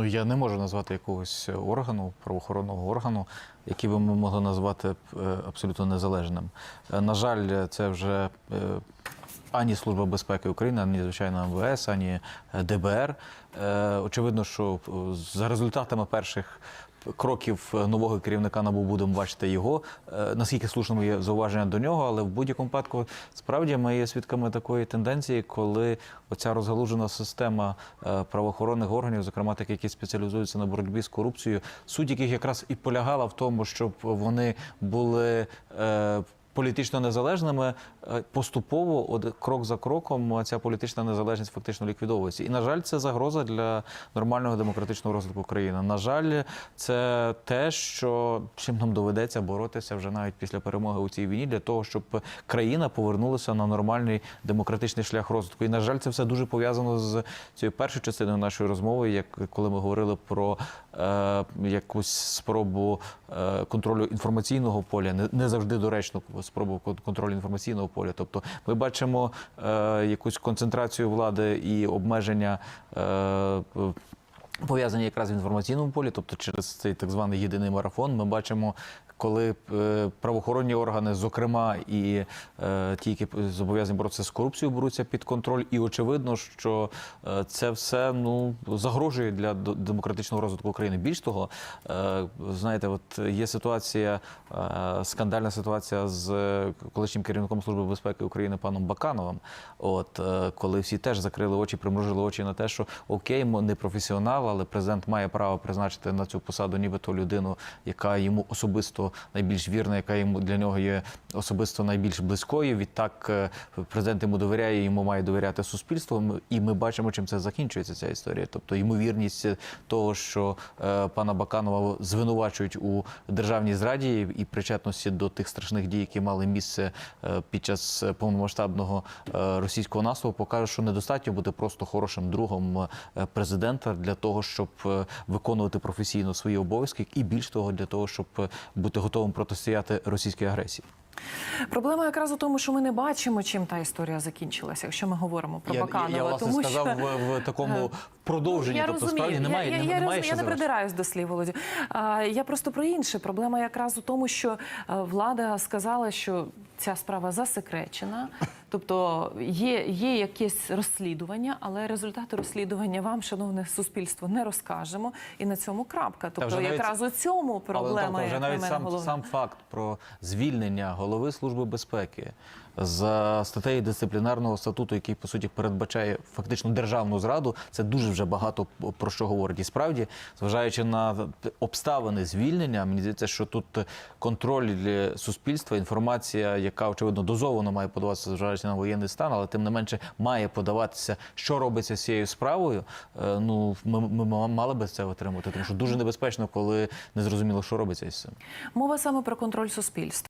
Ну я не можу назвати якогось органу, правоохоронного органу, який би ми могли назвати е, абсолютно незалежним. Е, На жаль, це вже е, ані Служба безпеки України, ані звичайно МВС, ані е, ДБР. Е, Очевидно, що е, за результатами перших. Кроків нового керівника НАБУ будемо бачити його. Е, Наскільки слушним є зауваження до нього, але в будь-якому випадку справді ми є свідками такої тенденції, коли оця розгалужена система е, правоохоронних органів, зокрема тих, які спеціалізуються на боротьбі з корупцією, суть яких якраз і полягала в тому, щоб вони були. Е, Політично незалежними е, поступово, от крок за кроком, ця політична незалежність фактично ліквідовується. І на жаль, це загроза для нормального демократичного розвитку країни. На жаль, це те, що чим нам доведеться боротися вже навіть після перемоги у цій війні, для того, щоб країна повернулася на нормальний демократичний шлях розвитку. І на жаль, це все дуже пов'язано з цією першою частиною нашої розмови, як коли ми говорили про е, якусь спробу е, контролю інформаційного поля, не, завжди доречну спробу контролю інформаційного поля. Тобто, ми бачимо е, якусь концентрацію влади і обмеження. Е, Пов'язані якраз в інформаційному полі, тобто через цей так званий єдиний марафон, ми бачимо, коли е, правоохоронні органи, зокрема і е, ті, які зобов'язані боротися з корупцією, беруться під контроль. І очевидно, що е, це все ну загрожує для демократичного розвитку України. Більш того, знаєте, от є ситуація, скандальна ситуація з колишнім керівником служби безпеки України паном Бакановим. От коли всі теж закрили очі, примружили очі на те, що окей, мо- не професіонал, але президент має право призначити на цю посаду, нібито людину, яка йому особисто найбільш вірна, яка йому для нього є особисто найбільш близькою. Відтак е, президент йому довіряє, йому має довіряти суспільство. І ми бачимо, чим це закінчується. Ця історія. Тобто ймовірність того, що е, пана Баканова звинувачують у державній зраді і причетності до тих страшних дій, які мали місце е, під час повномасштабного російського наступу, покаже, що недостатньо бути просто хорошим другом президента для того, щоб виконувати професійно свої обов'язки, і більш того, для того, щоб е, бути готовим протистояти російській агресії. Проблема якраз у тому, що ми не бачимо, чим та історія закінчилася, якщо ми говоримо про я, Баканова. я, я власне тому сказав що... в, в такому продовженні. Я тобто, розумію, справді немає, я, я, немає я, що я не придираюсь до слів, Володі. А, я просто про інше. Проблема якраз у тому, що е, влада сказала, що ця справа засекречена. Тобто є, є якесь розслідування, але результати розслідування вам, шановне суспільство, не розкажемо. І на цьому крапка. Тобто, навіть- якраз у цьому Але проблема, Антонко, вже навіть сам, головна. сам факт про звільнення голови служби безпеки за статтею дисциплінарного статуту, який по суті передбачає фактично державну зраду, це дуже вже багато про що говорить. І справді, зважаючи на обставини звільнення, мені здається, що тут контроль суспільства, інформація, яка очевидно дозовано має подаватися, зважаючи на воєнний стан, але тим не менше має подаватися, що робиться з цією справою. Е, Ну ми, ми мали би це отримати, тому що дуже небезпечно, коли не зрозуміло, що робиться із цим. Мова саме про контроль суспільства.